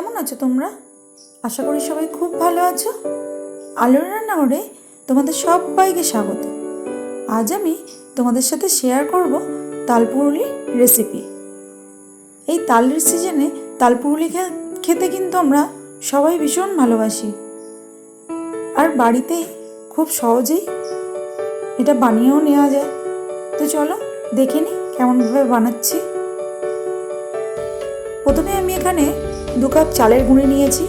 কেমন আছো তোমরা? আশা করি সবাই খুব ভালো আছো। আলোর রান্নাঘরে তোমাদের সবাইকে স্বাগত। আজ আমি তোমাদের সাথে শেয়ার করব তালপুরুলি রেসিপি এই তালের সিজনে তালপুরুলি খেতে কিন্তু আমরা সবাই ভীষণ ভালোবাসি। আর বাড়িতে খুব সহজেই এটা বানিয়েও নেওয়া যায়। তো চলো দেখে নিই কেমনভাবে বানাচ্ছি। প্রথমে আমি এখানে দু কাপ চালের গুঁড়ি নিয়েছি।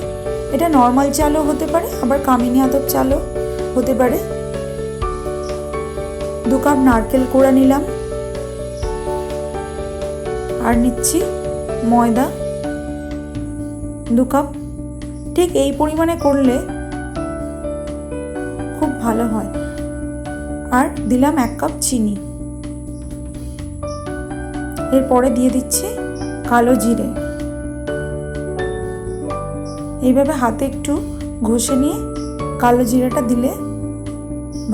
এটা নর্মাল চালও হতে পারে, আবার কামিনী আতপ চালও হতে পারে। দু কাপ নারকেল কোড়া নিলাম। আর নিচ্ছি ময়দা। দু কাপ। ঠিক এই পরিমাণে করলে খুব ভালো হয়। আর দিলাম এক কাপ চিনি। এরপরে দিয়ে দিচ্ছি কালো জিরে। এইভাবে হাতে একটু ঘষে নিয়ে কালো জিরাটা দিলে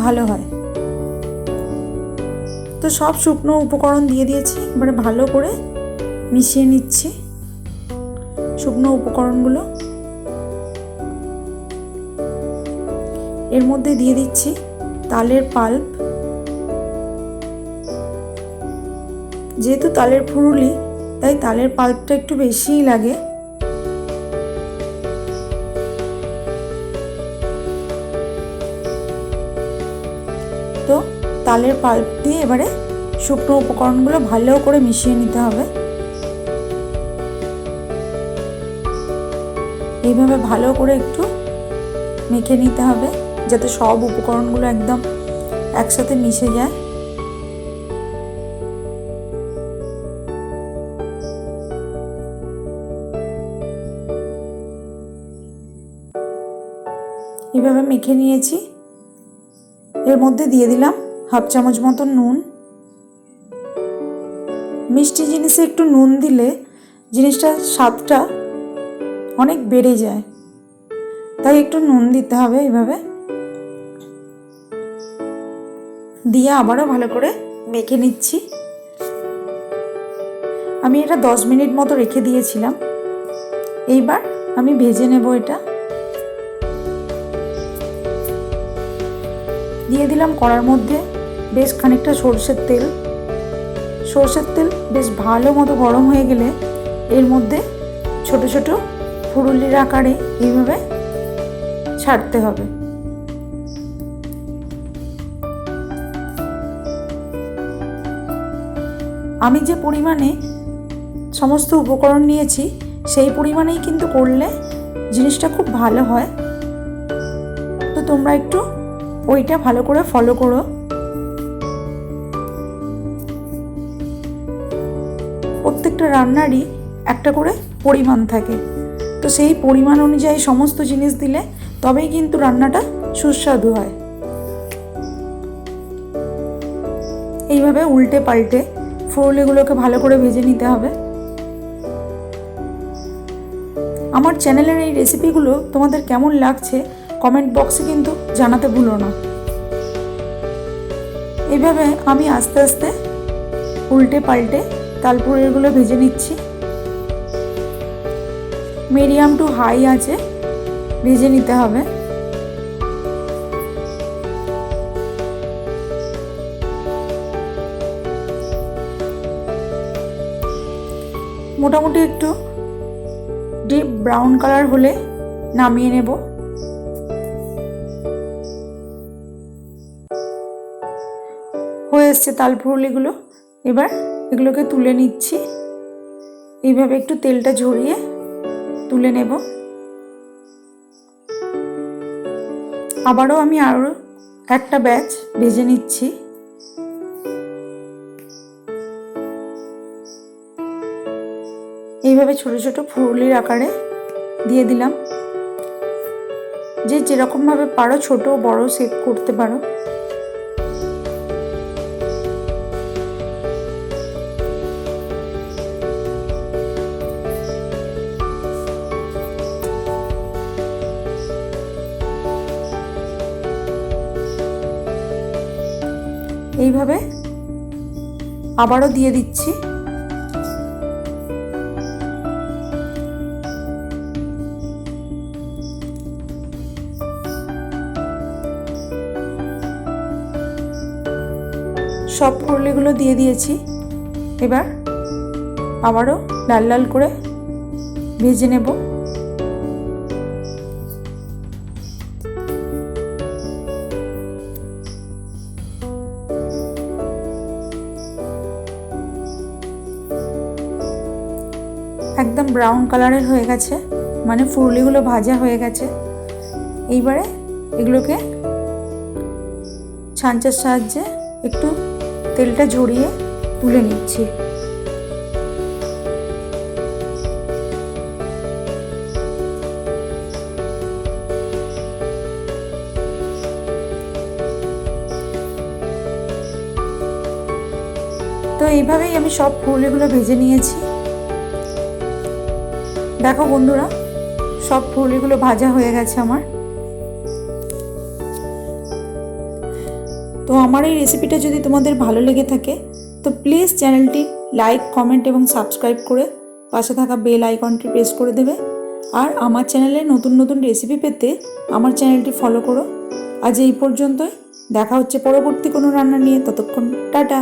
ভালো হয়। তো সব শুকনো উপকরণ দিয়ে দিয়েছি, এবারে ভালো করে মিশিয়ে নিচ্ছি শুকনো উপকরণগুলো। এর মধ্যে দিয়ে দিচ্ছি তালের পাল্প। যেহেতু তালের ফুরুলি, তাই তালের পাল্পটা একটু বেশিই লাগে। তালের পাল্প দিয়ে এবারে শুকনো উপকরণগুলো ভালো করে মিশিয়ে নিতে হবে। এইভাবে ভালো করে একটু মেখে নিতে হবে যাতে সব উপকরণগুলো একদম একসাথে মিশে যায়। এইভাবে মেখে নিয়েছি। এর মধ্যে দিয়ে দিলাম হাফ চামচ মতো নুন। মিষ্টি জিনিসে একটু নুন দিলে জিনিসটার স্বাদটা অনেক বেড়ে যায়। তাই একটু নুন দিতে হবে এইভাবে। দিয়ে আবারও ভালো করে মেখে নিচ্ছি। আমি এটা দশ মিনিট মতো রেখে দিয়েছিলাম। এইবার আমি ভেজে নেব এটা। দিয়ে দিলাম কড়ার মধ্যে বেশ খানিকটা সর্ষের তেল। সর্ষের তেল বেশ ভালো মতো গরম হয়ে গেলে এর মধ্যে ছোট ছোট ফুরুলির আকারে এইভাবে ছাড়তে হবে। আমি যে পরিমাণে সমস্ত উপকরণ নিয়েছি, সেই পরিমাণেই কিন্তু করলে জিনিসটা খুব ভালো হয়। তো তোমরা একটু ওইটা ভালো করে ফলো করো। প্রত্যেকটা রান্নারই একটা করে পরিমাণ থাকে। তো সেই পরিমাণ অনুযায়ী সমস্ত জিনিস দিলে তবেই কিন্তু রান্নাটা সুস্বাদু হয়। এইভাবে উল্টে পাল্টে ফুরুলিগুলোকে ভালো করে ভেজে নিতে হবে। আমার চ্যানেলের এই রেসিপিগুলো তোমাদের কেমন লাগছে কমেন্ট বক্সে কিন্তু জানাতে ভুলো না। এইভাবে আমি আস্তে আস্তে উল্টে পাল্টে তালপুরেরগুলো ভেজে নিচ্ছি। মিডিয়াম টু হাই আছে, ভেজে নিতে হবে। মোটামুটি একটু ডিপ ব্রাউন কালার হলে নামিয়ে নেব। হয়ে এসছে তালপুরলিগুলো এবার এগুলোকে তুলে নিচ্ছি। এইভাবে একটু তেলটা ঝরিয়ে তুলে নেব। আবারও আমি আরও একটা ব্যাচ ভেজে নিচ্ছি। এইভাবে ছোট ছোট ফুরুলির আকারে দিয়ে দিলাম। যে যেরকমভাবে পারো, ছোট বড় শেপ করতে পারো। এইভাবে আবারও দিয়ে দিচ্ছি। সব করলেগুলো দিয়ে দিয়েছি। এবার আবারও লাল লাল করে ভেজে নেব। একদম ব্রাউন কালারের হয়ে গেছে। মানে ফুরলিগুলো ভাজা হয়ে গেছে। এইবারে এগুলোকে ছাঁচার সাহায্যে একটু তেলটা ঝরিয়ে তুলে নিচ্ছি। তো এইভাবেই আমি সব ফুলগুলো ভেজে নিয়েছি। দেখো বন্ধুরা, সব ফুলগুলো ভাজা হয়ে গেছে আমার। তো আমার এই রেসিপিটা যদি তোমাদের ভালো লেগে থাকে, তো প্লিজ চ্যানেলটি লাইক কমেন্ট এবং সাবস্ক্রাইব করে পাশে থাকা বেল আইকনটি প্রেস করে দেবে। আর আমার চ্যানেলে নতুন নতুন রেসিপি পেতে আমার চ্যানেলটি ফলো করো। আজ এই পর্যন্তই। দেখা হচ্ছে পরবর্তী কোনো রান্না নিয়ে। ততক্ষণ টাটা।